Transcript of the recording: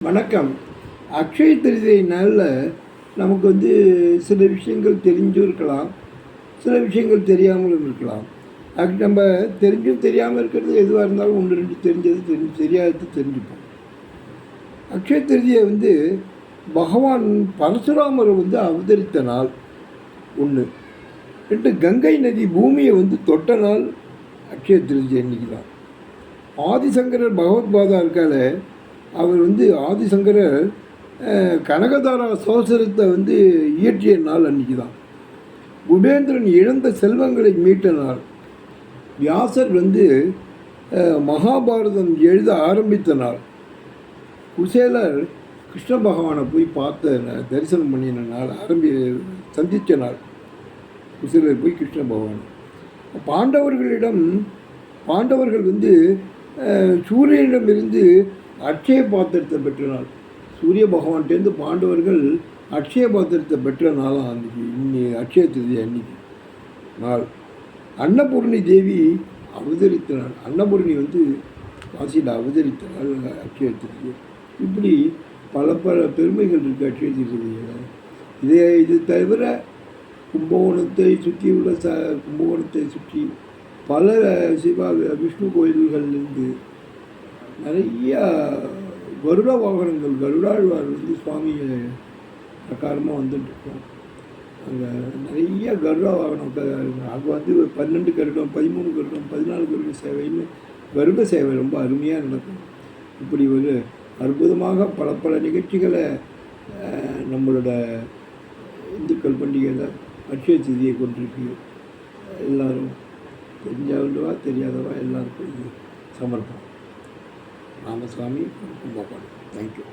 வணக்கம். அக்ஷய திருதியை நாளில் நமக்கு வந்து சில விஷயங்கள் தெரிஞ்சும் இருக்கலாம். சில விஷயங்கள் தெரியாமலும் இருக்கலாம். அது நம்ம தெரிஞ்சும் தெரியாமல் இருக்கிறது எதுவாக இருந்தாலும் ஒன்று ரெண்டு தெரிஞ்சது தெரிஞ்சு தெரியாதது தெரிஞ்சுப்போம். அக்ஷய திருதியை வந்து பகவான் பரசுராமரை வந்து அவதரித்த நாள் ஒன்று ரெண்டு கங்கை நதி பூமியை வந்து தொட்ட நாள் அக்ஷய திருதி அன்னைக்கு தான் ஆதிசங்கரர் பகவத்பாதா இருக்கால அவர் வந்து ஆதிசங்கரர் கனகதாரா சோசரத்தை வந்து இயற்றிய நாள் அன்னைக்கு தான். குபேந்திரன் இழந்த செல்வங்களை மீட்ட நாள். வியாசர் வந்து மகாபாரதம் எழுத ஆரம்பித்த நாள். குசேலர் கிருஷ்ண பகவானை போய் பார்த்த தரிசனம் பண்ணின நாள் ஆரம்பி சந்தித்த நாள். குசேலர் போய் கிருஷ்ண பகவான். பாண்டவர்களிடம் பாண்டவர்கள் வந்து சூரியனிடமிருந்து அட்சய பாத்திரத்தை பெற்ற நாள். சூரிய பகவான்கிட்டேருந்து பாண்டவர்கள் அட்சய பாத்திரத்தை பெற்ற நாளாக அன்றைக்கி இன்னி அட்சய திருதி அன்னைக்கு. நாள். அன்னபூர்ணி தேவி அவதரித்த நாள். அன்னபூர்ணி வந்து காசியில் அவதரித்த நாள் அட்சய திருதி. இப்படி பல பல பெருமைகள் இருக்குது அட்சய திருதியில் இதே இது தவிர கும்பகோணத்தை சுற்றி உள்ள ச கும்பகோணத்தை சுற்றி பல சிவா விஷ்ணு கோயில்கள்லேருந்து நிறைய கருட வாகனங்கள் கருடாழ்வார் வந்து சுவாமி பிரகாரமாக வந்துட்டுருக்கோம் அங்கே நிறைய கருட வாகனம் அங்கே வந்து ஒரு பன்னெண்டு கருடம் பதிமூணு கருடம் பதினாலு கருட சேவைன்னு கருட சேவை ரொம்ப அருமையாக நடக்கும். இப்படி ஒரு அற்புதமாக பல பல நிகழ்ச்சிகளை நம்மளோட இந்துக்கள் பண்டிகையில் அட்சய திதியை கொண்டிருக்கு. எல்லாரும் தெரிஞ்சவங்களவா தெரியாதவா எல்லாருக்கும் இது சமர்ப்பணம். Ramaswamy बोकड़ thank you